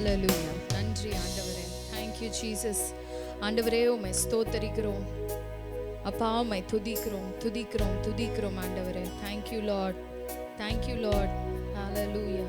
ஹalleluya நன்றி ஆண்டவரே. Thank you jesus. ஆண்டவரே உம்மை ஸ்தோத்தரிக்கிறோம். அப்பா உம்மை துதிக்கிறோம் துதிக்கிறோம் துதிக்கிறோம் ஆண்டவரே. Thank you lord. Thank you lord. Hallelujah.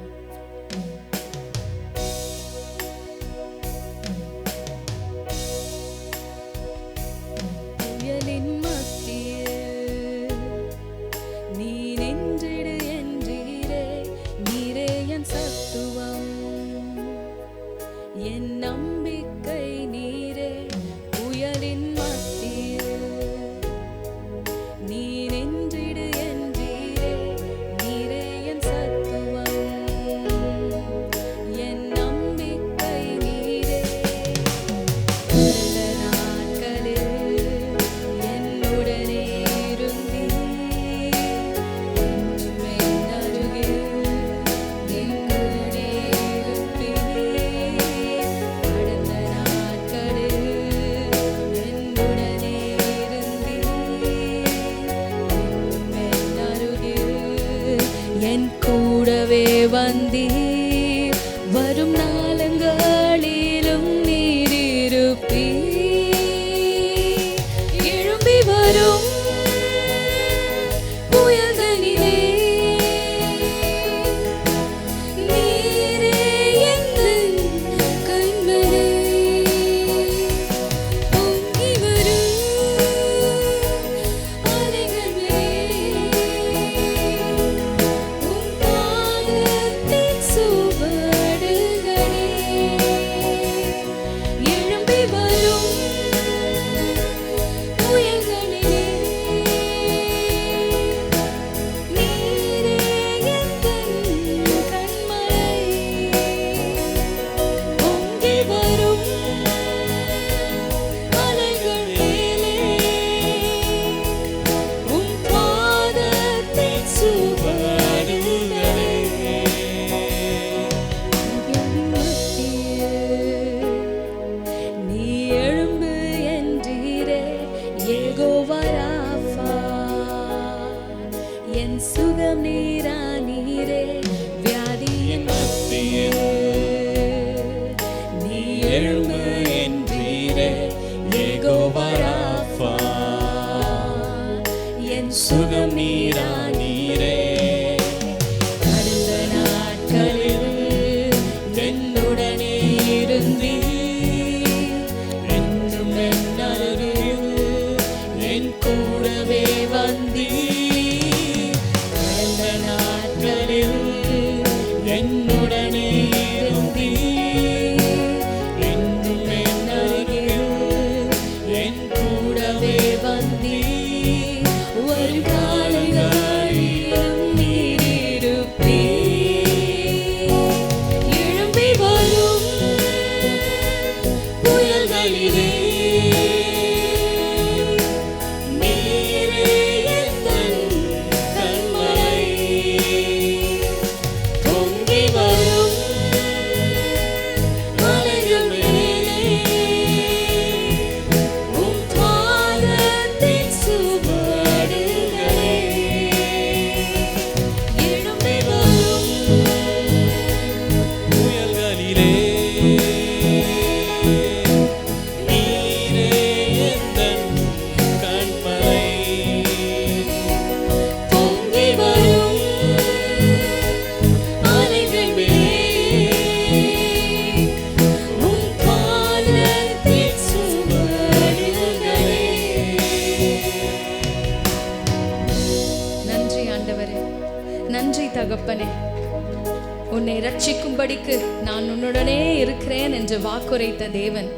குறைத்த தேவன்.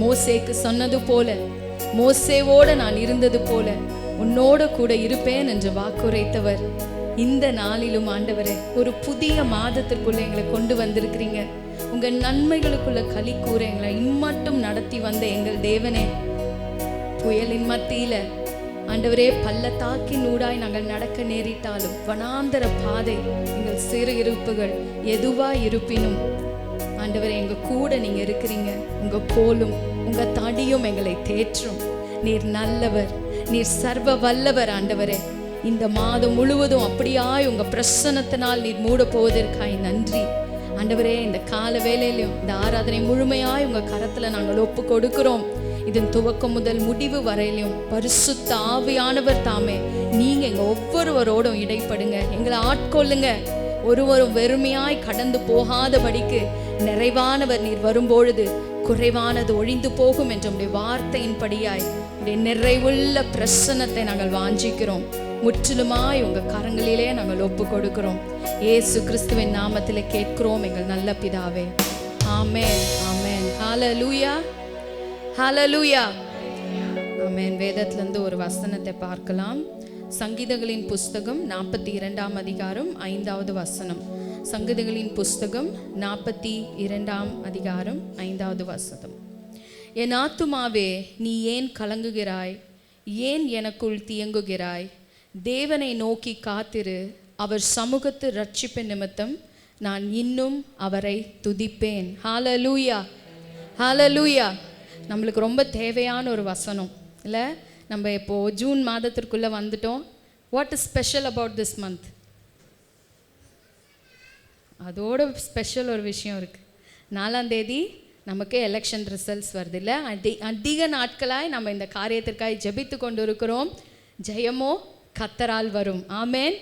மோசேக்கு சொன்னது போல மோசேவோட நான் இருந்தது போல உன்னோட கூட இருப்பேன் என்று வாக்குரைத்தவர். இந்த நாளிலும் ஆண்டவரே ஒரு புதிய மாதத்திற்குள்ள எங்களை கொண்டு வந்திருக்கிறீங்க. உங்க நன்மைகளுக்குள்ள களி கூற எங்களை இம்மட்டும் நடத்தி வந்த எங்கள் தேவனே. புயலின் மத்தியில ஆண்டவரே பள்ளத்தாக்கின் ஊடாய் நாங்கள் நடக்க நேரிட்டாலும் வனாந்தர பாதை எங்கள் சிறு இருப்புகள் எதுவா இருப்பினும் ஆண்டவரே எங்க கூட நீங்க இருக்கிறீங்க. உங்க கோலும் உங்க தடியும் எங்களை தேற்றும். நீர் நல்லவர் நீர் சர்வ வல்லவர் ஆண்டவரே. இந்த மாதம் முழுவதும் அப்படியாய் உங்க பிரசன்னத்தினால் நீர் மூட போவதற்காய் நன்றி. ஆண்டவரே இந்த கால வேலையிலும் இந்த ஆராதனை முழுமையாய் உங்க கரத்துல நாங்கள் ஒப்பு கொடுக்கிறோம். இதன் துவக்கம் முதல் முடிவு வரையிலும் பரிசுத்த ஆவியானவர் தாமே. நீங்க எங்க ஒவ்வொருவரோடும் இடைப்படுங்க. எங்களை ஆட்கொள்ளுங்க. ஒருவரும் வெறுமையாய் கடந்து போகாதபடிக்கு நிறைவானவர் நீர் வரும்பொழுது குறைவானது ஒழிந்து போகும் என்ற உடைய வார்த்தையின்படியாய் உடைய நிறைவுள்ள பிரசன்னத்தை நாங்கள் வாஞ்சிக்கிறோம். முற்றிலுமாய் உங்க கரங்களிலே நாங்கள் ஒப்பு கொடுக்கிறோம் ஏசு கிறிஸ்துவின் நாமத்தில் கேட்கிறோம் எங்கள் நல்ல பிதாவே. ஆமேன் ஆமேன். ஹால லூயா ஹால லூயா ஆமேன். வேதத்திலிருந்து ஒரு வசனத்தை பார்க்கலாம். சங்கீதங்களின் புஸ்தகம் நாற்பத்தி இரண்டாம் அதிகாரம் ஐந்தாவது வசனம். சங்கதிகளின் புஸ்தகம் நாற்பத்தி இரண்டாம் அதிகாரம் ஐந்தாவது வசதம் என் ஆத்துமாவே நீ ஏன் கலங்குகிறாய்? ஏன் எனக்குள் தியங்குகிறாய்? தேவனை நோக்கி காத்திரு அவர் சமூகத்து ரட்சிப்பு நிமித்தம் நான் இன்னும் அவரை துதிப்பேன். ஹalleluya ஹalleluya நம்மளுக்கு ரொம்ப தேவையான ஒரு வசனம். இல்லை நம்ம இப்போது ஜூன் மாதத்திற்குள்ளே வந்துட்டோம். What is special about this month அதோட ஸ்பெஷல் ஒரு விஷயம் இருக்குது நாலாம் தேதி நமக்கு எலெக்ஷன் ரிசல்ட்ஸ் வருது இல்லை அதி அதிக நாட்களாய் நம்ம இந்த காரியத்திற்காய் ஜெபித்து கொண்டு இருக்கிறோம் ஜெயமோ கத்தரால் வரும். ஆமேன்.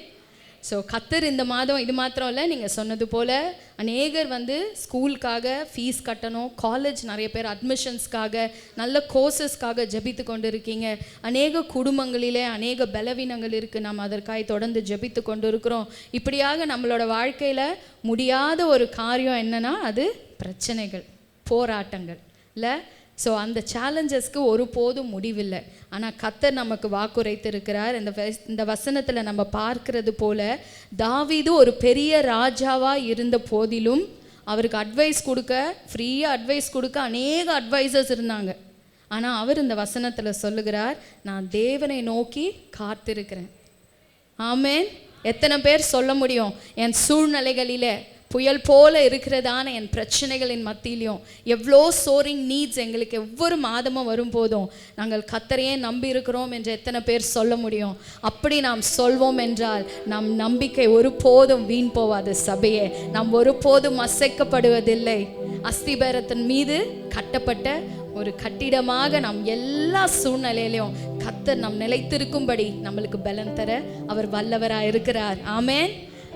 ஸோ கத்தர் இந்த மாதம் இது மாத்திரம் இல்லை நீங்கள் சொன்னது போல் அநேகர் வந்து ஸ்கூலுக்காக ஃபீஸ் கட்டணும் காலேஜ் நிறைய பேர் அட்மிஷன்ஸ்க்காக நல்ல கோர்சஸ்க்காக ஜெபித்து கொண்டு இருக்கீங்க அநேக குடும்பங்களிலே அநேக பலவீனங்கள் இருக்குது நாம் அதற்காக தொடர்ந்து ஜெபித்து கொண்டு இருக்கிறோம் இப்படியாக நம்மளோட வாழ்க்கையில் முடியாத ஒரு காரியம் என்னென்னா அது பிரச்சனைகள் போராட்டங்கள். இல்லை ஸோ அந்த சேலஞ்சஸ்க்கு ஒருபோதும் முடிவில்லை. ஆனால் கத்தர் நமக்கு வாக்குரைத்திருக்கிறார். இந்த இந்த வசனத்தில் நம்ம பார்க்கறது போல தாவிது ஒரு பெரிய ராஜாவாக இருந்த போதிலும் அவருக்கு அட்வைஸ் கொடுக்க ஃப்ரீயாக அட்வைஸ் கொடுக்க அநேக அட்வைசர்ஸ் இருந்தாங்க. ஆனால் அவர் இந்த வசனத்தில் சொல்லுகிறார் நான் தேவனை நோக்கி காத்திருக்கிறேன். ஆமென். எத்தனை பேர் சொல்ல முடியும்? என் சூழ்நிலைகளில் புயல் போல இருக்கிறதான என் பிரச்சனைகளின் மத்தியிலையும் எவ்வளோ சோரிங் நீட்ஸ் எங்களுக்கு ஒவ்வொரு மாதமும் வரும்போதும் நாங்கள் கத்தரையே நம்பி இருக்கிறோம் என்று எத்தனை பேர் சொல்ல முடியும்? அப்படி நாம் சொல்வோம் என்றால் நம் நம்பிக்கை ஒருபோதும் வீண் போவாது சபையே. நாம் ஒருபோதும் அசைக்கப்படுவதில்லை. அஸ்திபேரத்தின் மீது கட்டப்பட்ட ஒரு கட்டிடமாக நாம் எல்லா சூழ்நிலையிலையும் கத்தர் நம் நிலைத்திருக்கும்படி நம்மளுக்கு பலன் தர அவர் வல்லவராக இருக்கிறார் ஆமேன்.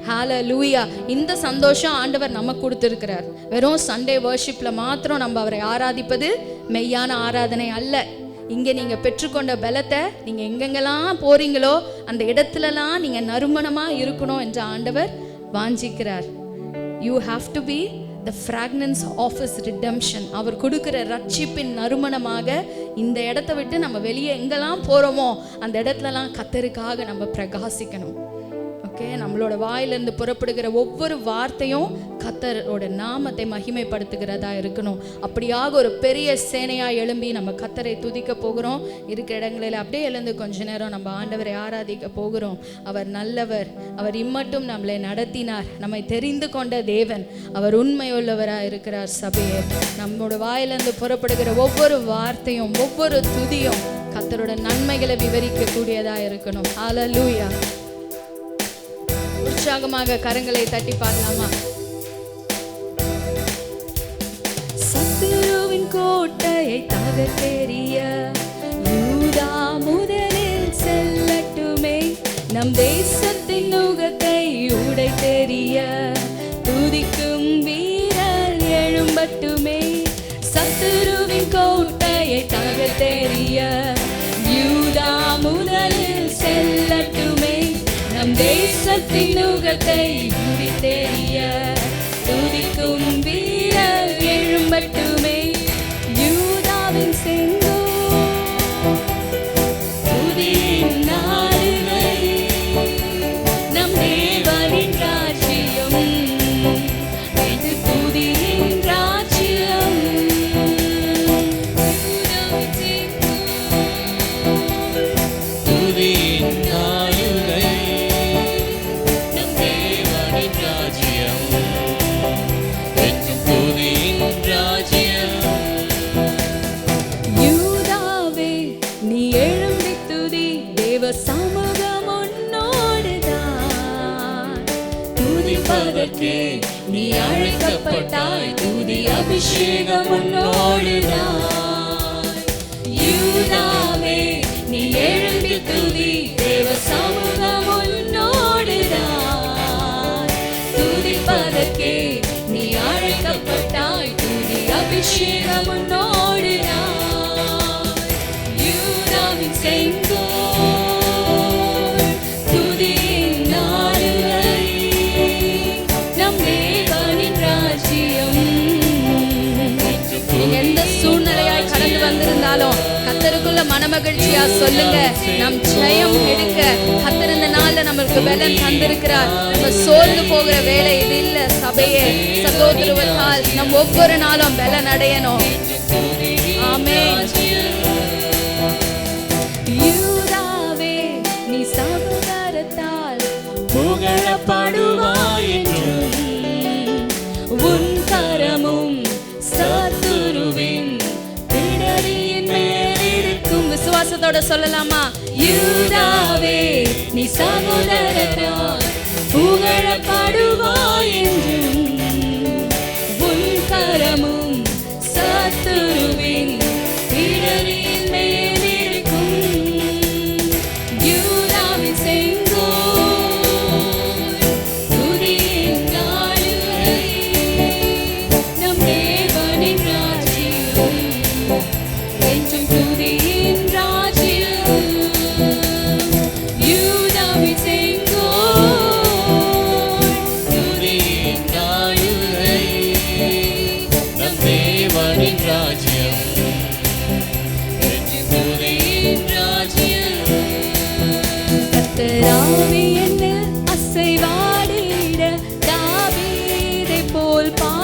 ஹalleluya இந்த சந்தோஷம் ஆண்டவர் நமக்கு கொடுத்துருக்கிறார். வெறும் சண்டே வர்ஷிப்ல மாத்திரம் நம்ம அவரை ஆராதிப்பது மெய்யான ஆராதனை அல்ல. இங்கே நீங்கள் பெற்றுக்கொண்ட பலத்தை நீங்கள் எங்கெங்கெல்லாம் போறீங்களோ அந்த இடத்துலலாம் நீங்கள் நறுமணமாக இருக்கணும் என்று ஆண்டவர் வாஞ்சிக்கிறார். You have to be the fragrance of his redemption அவர் கொடுக்குற ரட்சிப்பின் நறுமணமாக இந்த இடத்த விட்டு நம்ம வெளியே எங்கெல்லாம் போகிறோமோ அந்த இடத்துலலாம் கத்தருக்காக நம்ம பிரகாசிக்கணும். ஓகே? நம்மளோட வாயிலிருந்து புறப்படுகிற ஒவ்வொரு வார்த்தையும் கத்தரோட நாமத்தை மகிமைப்படுத்துகிறதா இருக்கணும். அப்படியாக ஒரு பெரிய சேனையா எழும்பி நம்ம கத்தரை துதிக்க போகிறோம். இருக்கிற இடங்களில் அப்படியே எழுந்து கொஞ்ச நேரம் நம்ம ஆண்டவரை ஆராதிக்க போகிறோம். அவர் நல்லவர். அவர் இம்மட்டும் நம்மளை நடத்தினார். நம்மை தெரிந்து கொண்ட தேவன். அவர் உண்மையுள்ளவராக இருக்கிறார் சபையை. நம்மளோட வாயிலிருந்து புறப்படுகிற ஒவ்வொரு வார்த்தையும் ஒவ்வொரு துதியும் கத்தரோட நன்மைகளை விவரிக்கக்கூடியதா இருக்கணும். அலலூயா உற்சாகமாக கரங்களை தட்டி பாடலாமா சத்துருவின் கோட்டையை தகர்த்தெறிய யூதா முதலில் செல்லட்டுமே. நம் தேசத்தின் நுகத்தை உடை தெரிய துதிக்கும் வீரர் எழும்பட்டுமே. சத்துருவின் கோட்டையை தகர்த்தெறிய யூதா முதலில் செல்லட்டுமே தேசத்தின் நுகத்தை உடை 一个温暖。மனமகிழ்ச்சியா சொல்லுங்க. நம் ஜெயம் எடுக்க கத்தர் இந்த நாள்ல நம்மளுக்கு பலன் தந்திருக்கிறார். நம்ம சோர்ந்து போகிற வேலை இது இல்ல சபையே. சகோதரவத்தால் நம் ஒவ்வொரு நாளும் பலன் அடையணும். விசுவாசத்தோட சொல்லலாமா? யூதாவே நீ சகோதரத்தால் புகழப்படுவாய் என்றும் உன் கரமும் போல்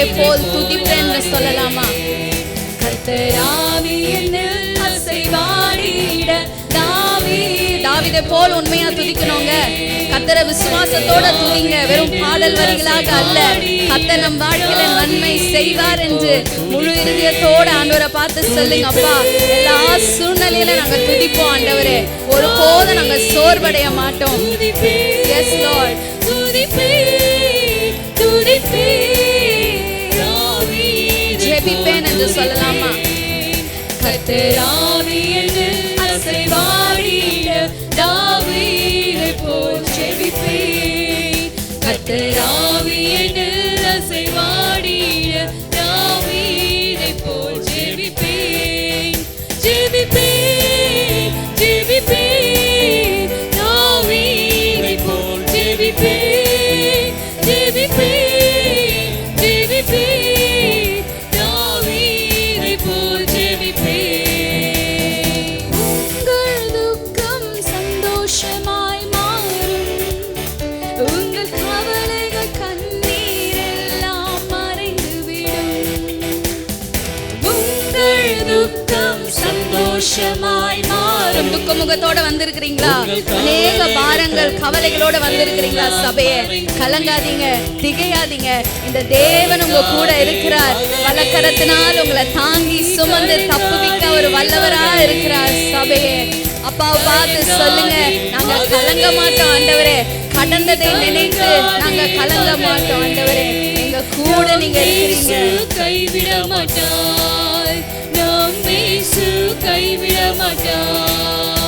தாவீதை போல் துதிப்பேன்னு சொல்லலாமா? கர்த்தராவி தாவிதை போல் உண்மையா துதிக்கணுங்க. கத்தர விசுவாசத்தோட துதிங்க. வெறும் பாடல் வரிகளாக அல்ல. கத்தர் நம் வாழ்க்கையில நன்மை செய்வார் என்று முழு இருதயத்தோட ஆண்டவரை பார்த்து சொல்லுங்க அப்பா. எல்லா சூழ்நிலையில நாங்க துதிப்போம் ஆண்டவரே. ஒருபோதும் நாங்க சோர்வடைய மாட்டோம். எஸ் லார்ட் ஜெபிப்பேன் என்று சொல்லலாமா? கத்தராவி என்று அசைவாடிட தாவீதை போல் செவிப்பே கத்தராவி வந்திருக்கிறீங்களா? அநேக பாரங்கள் கவலைகளோட வந்திருக்கிறீங்களா? சபைய கலங்காதீங்க திகையாதீங்க. இந்த தேவன் உங்க கூட இருக்கிறார். வலக்கரத்தினால் உங்களை தாங்கி சுமந்து தப்புவிக்க ஒரு வல்லவரா இருக்கிறார் சபையே. அப்பாவை பார்த்து சொல்லுங்க நாங்க கலங்க மாட்டோம் ஆண்டவரே. கடந்ததை நினைத்து நாங்க கலங்க மாட்டோம் ஆண்டவரே. எங்க கூட நீங்க இருக்கிறீங்க. கைவிட மாட்டாய் கைவிட மாட்டாய்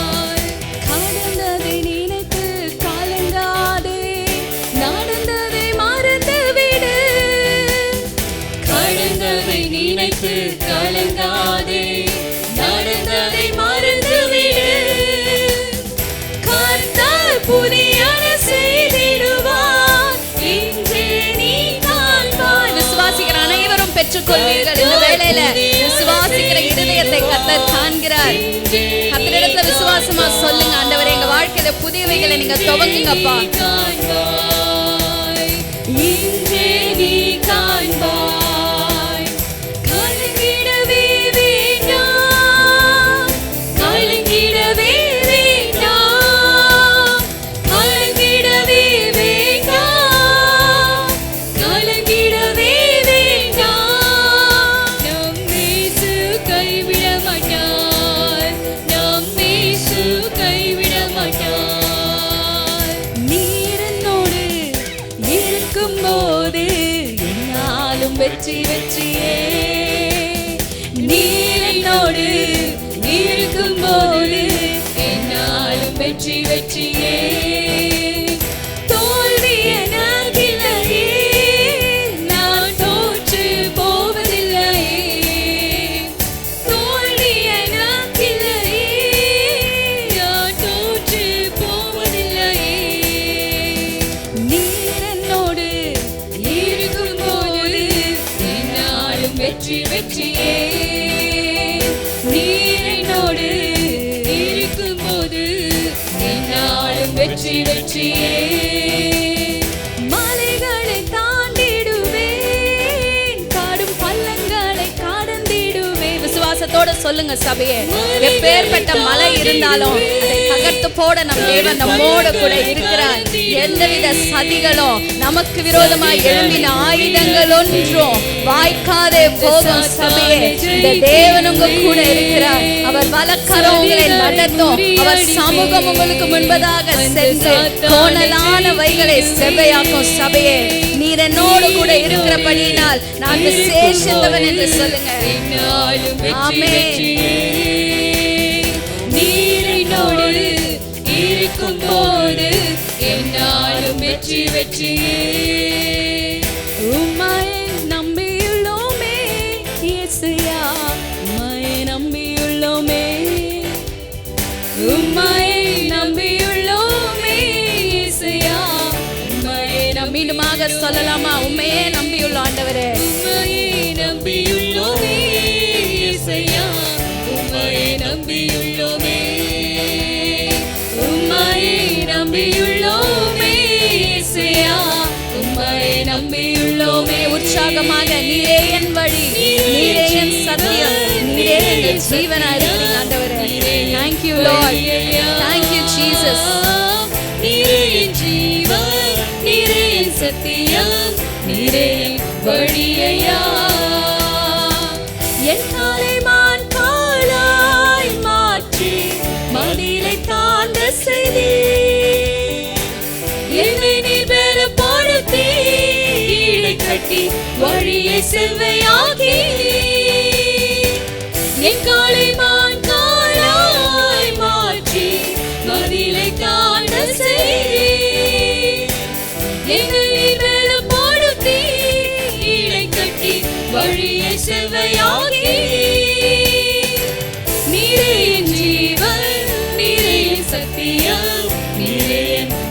இந்த விசுவாசிக்கிற இருதயத்தை கத்தர் காண்கிறார். கத்தரிடத்துல விசுவாசமா சொல்லுங்க ஆண்டவர் எங்க வாழ்க்கையில புதியவைகளை நீங்க துவங்குங்கப்பா வெற்றியே நீர் என்னோடு இருக்கும்போது என்னாலும் வெற்றி வெற்றியே. விசுவாசத்தோட சொல்லுங்க சபையே. எப்பேற்பட்ட மலை இருந்தாலும் தகர்த்து போட நம் தேவன் நம்மோட கூட இருக்கிறார். எந்தவித சதிகளும் நமக்கு விரோதமாய் எழும்பின ஆயுதங்கள் ஒன்றும் வாய்க்காதே போகும் சபையே. இந்த தேவன் உங்க கூட இருக்கிறார். அவர் வலக்கரம் உங்களை நடத்தும். அவர் சமூகம் உங்களுக்கு முன்பதாக சென்று கோணலான வைகளை செவ்வையாக்கும் சபையே. நீர் என்னோடு கூட இருக்கிறபடியினால் நான் விசேஷித்தவன் என்று சொல்லுங்க என்னாலும் வெற்றி ஆமென். வெற்றியே நீர் என்னோடு இருக்கும்போது என்னாலும் வெற்றி வெற்றியே மீண்டுமாக சொல்லலாமா? உண்மையே நம்பியுள்ள ஆண்டவரே. நம்பியுள்ளோமே உம்மையை நம்பியுள்ளோமே உம்மையை நம்பியுள்ளோமே உம்மையை நம்பியுள்ளோமே. உற்சாகமாக நீரே என் வழி நீரே என் சத்தியம் நீரே எங்கள் ஜீவனா இருக்கிறீங்க ஆண்டவரே. தேங்க் யூ லார்ட் நீரே வழியையா? என் தலைமான் காலாய் மாற்றி மதிலை தாண்ட செய்தி. என்னை நீர் பலப்படுத்தி ஈடை கட்டி வழியை செவ்வையாக்கி. என்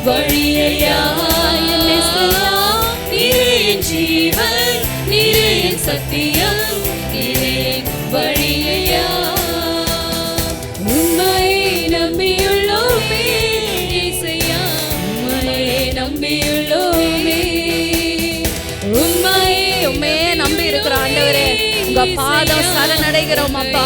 வழியையா பாதம் சரணடைகிறோம் அப்பா.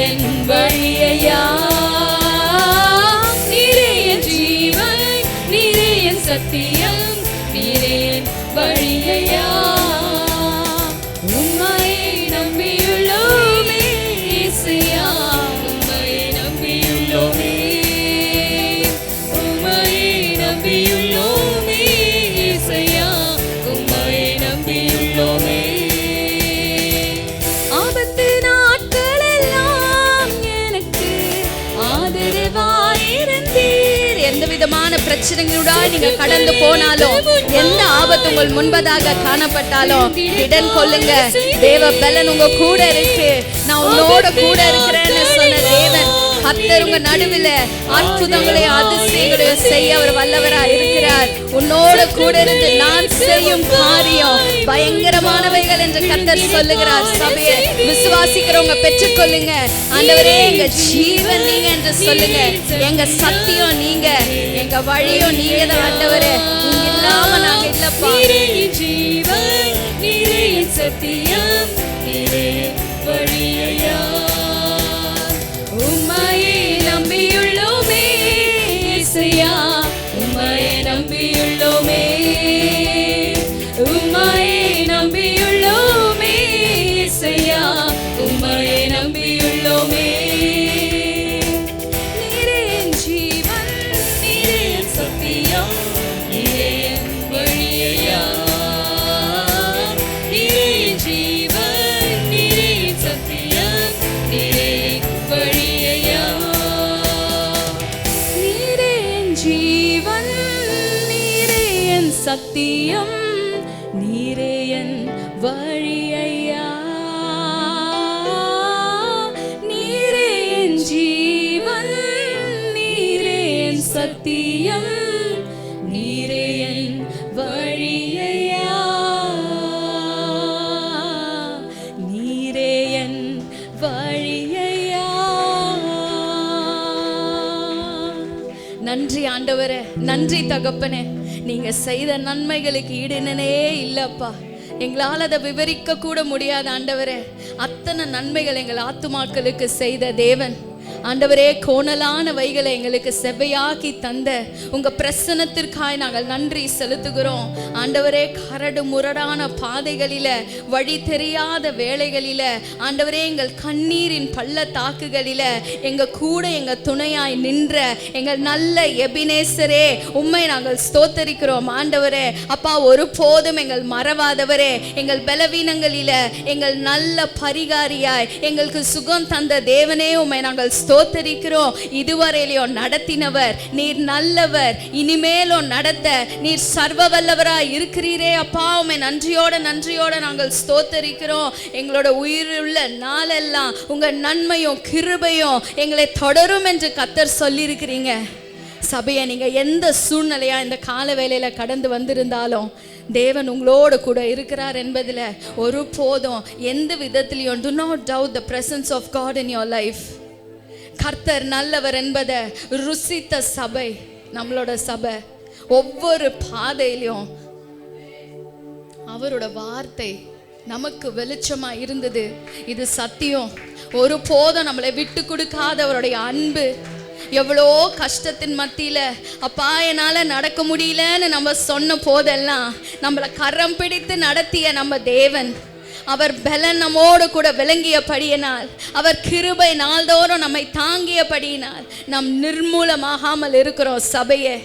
என் வழியையா விதமான நீங்க கடந்து போனாலும் எந்த ஆபத்து உங்கள் முன்பதாக காணப்பட்டாலும் இடன் கொள்ளுங்க. தேவ பலன் உங்க கூட இருக்கு. நான் உன்னோட கூட இருக்கிறேன்னு சொன்ன தேவன் கத்தர் உங்க நடுவில் அற்புதங்களையும் அதிசயங்களையும் செய்ய அவர் வல்லவரா இருக்கிறார். உன்னோட கூட இருந்து நான் செய்யும் காரியம் பயங்கரமானவைகள் என்று கத்தர் சொல்லுகிறார். சபையை விசுவாசிக்கிறவங்க பெற்றுக்கொள்ளுங்க. ஆண்டவரே எங்க ஜீவன் நீங்க என்று சொல்லுங்க. எங்க சத்தியம் நீங்க. எங்க வழியும் நீங்க தான் ஆண்டவரே. இல்லாம நாங்க இல்லப்பா. ஜீவன் சத்தியம் நீரே yeah. சத்தியம் நீரே என் வழியையா? நீரே என் ஜீவன் நீரே என் சத்தியம் நீரே என் வழியையா? நீரே என் வழியையா? நன்றி ஆண்டவரே நன்றி தகப்பனே. செய்த நன்மைகளுக்கு ஈடுனனே இல்லப்பா. எங்களால் அதை விவரிக்க கூட முடியாது ஆண்டவரே. அத்தனை நன்மைகள் எங்கள் ஆத்துமாக்களுக்கு செய்த தேவன். ஆண்டவரே கோணலான வைகளை எங்களுக்கு செவ்வையாக்கி தந்த உங்க பிரசனத்திற்காய் நாங்கள் நன்றி செலுத்துகிறோம். ஆண்டவரே கரடு முரடான பாதைகளில வழி தெரியாத வேலைகளில ஆண்டவரே எங்கள் கண்ணீரின் பள்ளத்தாக்குகளில எங்க கூட எங்க துணையாய் நின்ற எங்கள் நல்ல எபினேசரே உண்மை நாங்கள் ஸ்தோத்தரிக்கிறோம். ஆண்டவரே அப்பா ஒரு போதும் எங்கள் மறவாதவரே எங்கள் பலவீனங்களில எங்கள் நல்ல பரிகாரியாய் எங்களுக்கு சுகம் தந்த தேவனே உம்மை நாங்கள் ஸ்தோத்தரிக்கிறோம். இதுவரையிலையும் நடத்தினவர் நீர் நல்லவர். இனிமேலும் நடத்த நீர் சர்வ வல்லவராய் இருக்கிறீரே அப்பா. உமை நன்றியோட நன்றியோட நாங்கள் ஸ்தோத்தரிக்கிறோம். எங்களோட உயிருள்ள நாளெல்லாம் உங்க நன்மையும் கிருபையும் எங்களை தொடரும் என்று கத்தர் சொல்லியிருக்கிறீங்க. சபையை நீங்கள் எந்த சூழ்நிலையாக இந்த கால வேலையில் கடந்து வந்திருந்தாலும் தேவன் உங்களோடு கூட இருக்கிறார் என்பதில் ஒரு போதும். எந்த விதத்துலையும் do not doubt the presence of God in your life கர்த்தர் நல்லவர் என்பதை ருசித்த சபை நம்மளோட சபை. ஒவ்வொரு பாதையிலையும் அவரோட வார்த்தை நமக்கு வெளிச்சமா இருந்தது. இது சத்தியம். ஒரு போதும் நம்மளை விட்டு கொடுக்காத அவருடைய அன்பு. எவ்வளோ கஷ்டத்தின் மத்தியில அப்பா என்னால நடக்க முடியலன்னு நம்ம சொன்ன போதெல்லாம் நம்மளை கரம் பிடித்து நடத்திய நம்ம தேவன். அவர் பலன் நம்மோடு கூட விளங்கியபடியினால் அவர் கிருபை நாள்தோறும் நம்மை தாங்கியபடியினால் நாம் நிர்மூலமாகாமல் இருக்கிறோம் சபையே.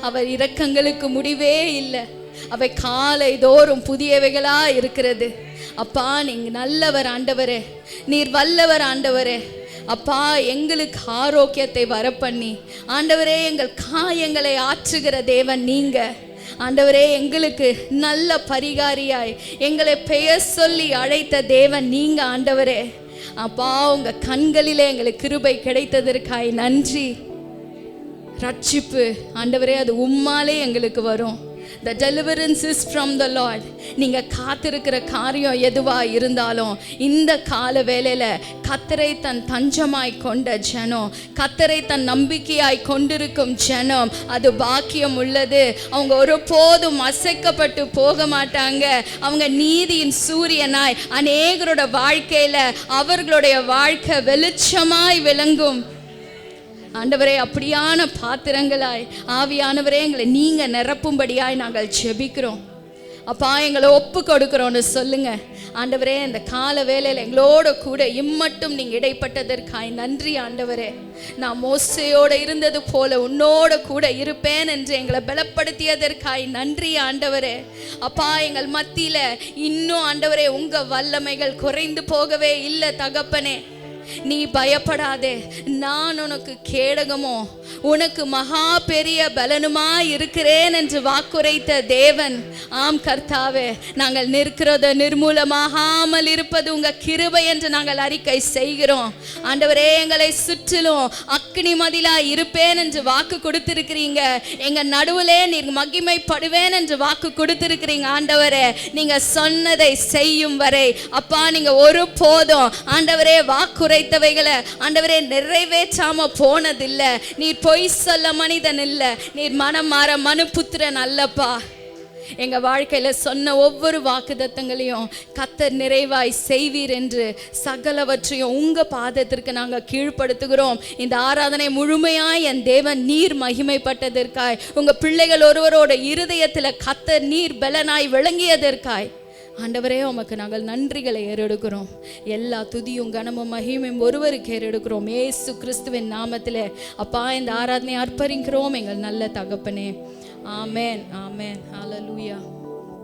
அவர் இரக்கங்களுக்கு முடிவே இல்லை. அவை காலை தோறும் புதியவைகளா இருக்கிறது. அப்பா நீங்க நல்லவர் ஆண்டவரே. நீர் வல்லவர் ஆண்டவரே. அப்பா எங்களுக்கு ஆரோக்கியத்தை வரப்பண்ணி. ஆண்டவரே எங்கள் காயங்களை ஆற்றுகிற தேவன் நீங்கள் ஆண்டவரே எங்களுக்கு நல்ல பரிகாரியாய் எங்களை பெயர் சொல்லி அழைத்த தேவன் நீங்க ஆண்டவரே. அப்பா உங்க கண்களிலே எங்களுக்கு கிருபை கிடைத்ததற்காய் நன்றி. ரட்சிப்பு ஆண்டவரே அது உம்மாலே எங்களுக்கு வரும். The deliverance is from the Lord நீங்கள் காத்திருக்கிற காரியம் எதுவாக இருந்தாலும் இந்த கால வேலையில் கத்தரை தன் தஞ்சமாய் கொண்ட ஜனம் கத்தரை தன் நம்பிக்கையாய் கொண்டிருக்கும் ஜனம் அது பாக்கியம் உள்ளது. அவங்க ஒருபோதும் அசைக்கப்பட்டு போக மாட்டாங்க. அவங்க நீதியின் சூரியனாய் அநேகரோட வாழ்க்கையில் அவர்களுடைய வாழ்க்கை வெளிச்சமாய் விளங்கும். ஆண்டவரே அப்படியான பாத்திரங்களாய் ஆவியானவரே எங்களை நீங்க நிரப்பும்படியாய் நாங்கள் ஜெபிக்கிறோம். அப்பா எங்களை ஒப்பு கொடுக்கிறோன்னு சொல்லுங்க. ஆண்டவரே இந்த கால வேலையில் எங்களோட கூட இம்மட்டும் நீங்கள் இடைப்பட்டதற்காய் நன்றி ஆண்டவரே. நான் மோசையோடு இருந்தது போல உன்னோட கூட இருப்பேன் என்று எங்களை பலப்படுத்தியதற்காய் நன்றி ஆண்டவரே. அப்பா எங்கள் மத்தியில் இன்னும் ஆண்டவரே உங்கள் வல்லமைகள் குறைந்து போகவே இல்லை தகப்பனே. நீ பயப்படாதே. நான் உனக்கு கேடகமோ உனக்கு மகா பெரிய பலனுமா இருக்கிறேன் என்று வாக்குரைத்த தேவன். ஆம் கர்த்தாவே நாங்கள் நிற்கிறத நிர்மூலமாகாமல் இருப்பது உங்க கிருபை என்று நாங்கள் அறிக்கை செய்கிறோம். ஆண்டவரே எங்களை சுற்றிலும் அக்னி மதிலா இருப்பேன் என்று வாக்கு கொடுத்திருக்கிறீங்க. எங்க நடுவிலே நீர் மகிமைப்படுவேன் என்று வாக்கு கொடுத்திருக்கிறீங்க ஆண்டவரே. நீங்க சொன்னதை செய்யும் வரை அப்பா நீங்க ஒரு போதும். ஆண்டவரே உரைத்தவைகளை ஆண்டவரே நிறைவேற்றாம போனதில்லை. நீர் பொய் சொல்ல மனிதன் இல்லை. நீர் மனம் மாற மனு புத்திரன் அல்லப்பா. எங்க வாழ்க்கையில சொன்ன ஒவ்வொரு வாக்குதத்தங்களையும் கத்தர் நிறைவாய் செய்வீர் என்று சகலவற்றையும் உங்க பாதத்திற்கு நாங்க கீழ்ப்படுத்துகிறோம். இந்த ஆராதனை முழுமையாய் என் தேவன் நீர் மகிமைப்பட்டதற்காய். உங்க பிள்ளைகள் ஒருவரோட இருதயத்துல கத்தர் நீர் பலனாய் விளங்கியதற்காய். ஆண்டவரே உமக்கு நாங்கள் நன்றிகளை ஏறெடுக்கிறோம். எல்லா துதியும் கனமும் மகிமையும் ஒருவருக்கு ஏறெடுக்கிறோம். ஏசு கிறிஸ்துவின் நாமத்திலே அப்பா இந்த ஆராதனை அர்ப்பரிக்கிறோம் எங்கள் நல்ல தகப்பனே. ஆமேன் ஆமேன். ஹalleluya.